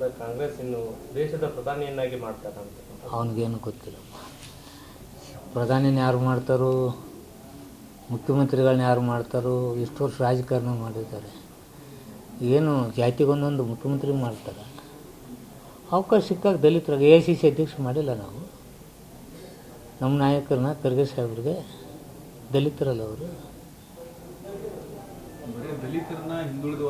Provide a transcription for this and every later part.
ಮಾಡಿದ ಕಾಂಗ್ರೆಸ್ ಇನ್ನು ದೇಶದ ಪ್ರಧಾನಿಯನ್ನಾಗಿ ಮಾಡ್ತಾರೆ ಅಂತ ಅವನಿಗೇನು ಗೊತ್ತಿಲ್ಲ. ಪ್ರಧಾನಿನ ಯಾರು ಮಾಡ್ತಾರೋ? ಮುಖ್ಯಮಂತ್ರಿಗಳನ್ನ ಯಾರು ಮಾಡ್ತಾರೋ? ಇಷ್ಟು ವರ್ಷ ರಾಜಕಾರಣ ಮಾಡಿದ್ದಾರೆ. ಏನು ಜಾತಿಗೊಂದೊಂದು ಮುಖ್ಯಮಂತ್ರಿ ಮಾಡ್ತಾರೆ. ಅವಕಾಶ ಸಿಕ್ಕಾಗ ದಲಿತರಾಗ ಎ ಸಿ ಸಿ ಅಧ್ಯಕ್ಷ ಮಾಡಿಲ್ಲ ನಾವು. ನಮ್ಮ ನಾಯಕರನ್ನ ಖರ್ಗೆ ಸಾಹೇಬ್ರಿಗೆ ದಲಿತರಲ್ಲ ಅವರು. ದಲಿತರನ್ನ ಹಿಂದುಳಿದ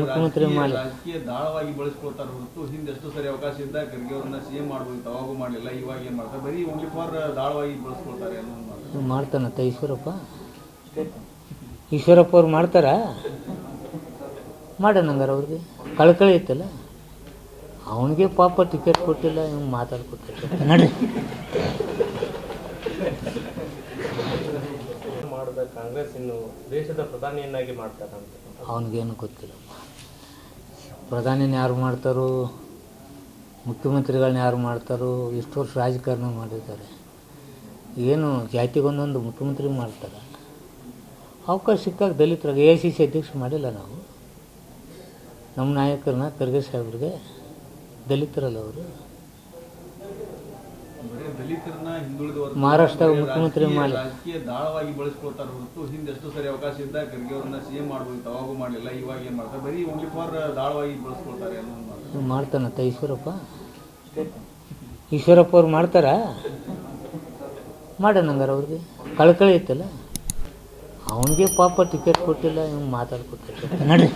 ಮುಖ್ಯಮಂತ್ರಿ ಮಾಡಿ. ರಾಜಕೀಯ ದಾಳವಾಗಿ ಬಳಸ್ಕೊಳ್ತಾರ ಹೊರತು ಹಿಂದೆ ಎಷ್ಟು ಸರಿ ಅವಕಾಶ ಇದ್ದಾಗ ಖರ್ಗೆ ಅವ್ರನ್ನ ಸಿಎಂ ಮಾಡ್ಬೋದು ಅವಾಗೂ ಮಾಡಲಿಲ್ಲ ಇವಾಗ ಏನ್ ಮಾಡ್ತಾರೆ? ಬರೀ ಓನ್ಲಿ ಫಾರ್ ದಾಳವಾಗಿ ಬಳಸ್ಕೊಳ್ತಾರೆ ಅನ್ನೋ. ಮಾಡ್ತಾನಂತ ಈಶ್ವರಪ್ಪ? ಈಶ್ವರಪ್ಪ ಅವ್ರು ಮಾಡ್ತಾರ? ಮಾಡೋಣ ಹಂಗಾರೆ ಅವ್ರಿಗೆ. ಕಳ್ಕಳಿ ಐತಲ್ಲ ಅವನಿಗೆ ಪಾಪ ಟಿಕೆಟ್ ಕೊಟ್ಟಿಲ್ಲ ಇವ್ನು ಮಾತಾಡ್ಕೊಟ್ಟಿಲ್ಲ ನಡ್ರಿ. ಮಾಡಿದ ಕಾಂಗ್ರೆಸ್ ಇನ್ನು ದೇಶದ ಪ್ರಧಾನಿಯನ್ನಾಗಿ ಮಾಡ್ತಾರೆ ಅಂತ. ಅವನಿಗೇನು ಗೊತ್ತಿಲ್ಲ. ಪ್ರಧಾನಿನ ಯಾರು ಮಾಡ್ತಾರೋ? ಮುಖ್ಯಮಂತ್ರಿಗಳನ್ನ ಯಾರು ಮಾಡ್ತಾರೋ? ಇಷ್ಟು ವರ್ಷ ರಾಜಕಾರಣ ಮಾಡಿದ್ದಾರೆ. ಏನು ಜಾತಿಗೊಂದೊಂದು ಮುಖ್ಯಮಂತ್ರಿ ಮಾಡ್ತಾರೆ? ಅವಕಾಶ ಸಿಕ್ಕಾಗ ದಲಿತರಾಗ ಎ ಸಿ ಸಿ ಅಧ್ಯಕ್ಷ ಮಾಡಿಲ್ಲ ನಾವು. ನಮ್ಮ ನಾಯಕರನ್ನ ಖರ್ಗೆ ಸಾಹೇಬ್ರಿಗೆ ದಲಿತರಲ್ಲ ಅವರು. ದಲಿತರನ್ನ ಹಿಂದುಳಿದ ಮುಖ್ಯಮಂತ್ರಿ ಮಾಡಿ. ರಾಜಕೀಯ ದಾಳವಾಗಿ ಬಳಸ್ಕೊಳ್ತಾರ ಹೊರತು ಹಿಂದೆ ಎಷ್ಟು ಸರಿ ಅವಕಾಶ ಇದ್ದಾಗ ಖರ್ಗೆ ಅವ್ರನ್ನ ಸಿಎಂ ಮಾಡ್ಬೋದು ಅವಾಗೂ ಮಾಡಲಿಲ್ಲ ಇವಾಗ ಏನ್ ಮಾಡ್ತಾರೆ? ಬರೀ ಓನ್ಲಿ ಫಾರ್ ದಾಳವಾಗಿ ಬಳಸ್ಕೊಳ್ತಾರೆ ಅನ್ನೋ ಮಾಡ್ತಾನಂತ ಈಶ್ವರಪ್ಪ? ಈಶ್ವರಪ್ಪ ಅವ್ರು ಮಾಡ್ತಾರಾ? ಮಾಡೋಣ ಹಂಗಾರೆ ಅವ್ರಿಗೆ. ಕಳ್ಕಳಿ ಐತಲ್ಲ ಅವನಿಗೆ ಪಾಪ ಟಿಕೆಟ್ ಕೊಟ್ಟಿಲ್ಲ ಇವ್ ಮಾತಾಡ್ಕೊಟ್ಟಿಲ್ಲ ನಡ್ರಿ.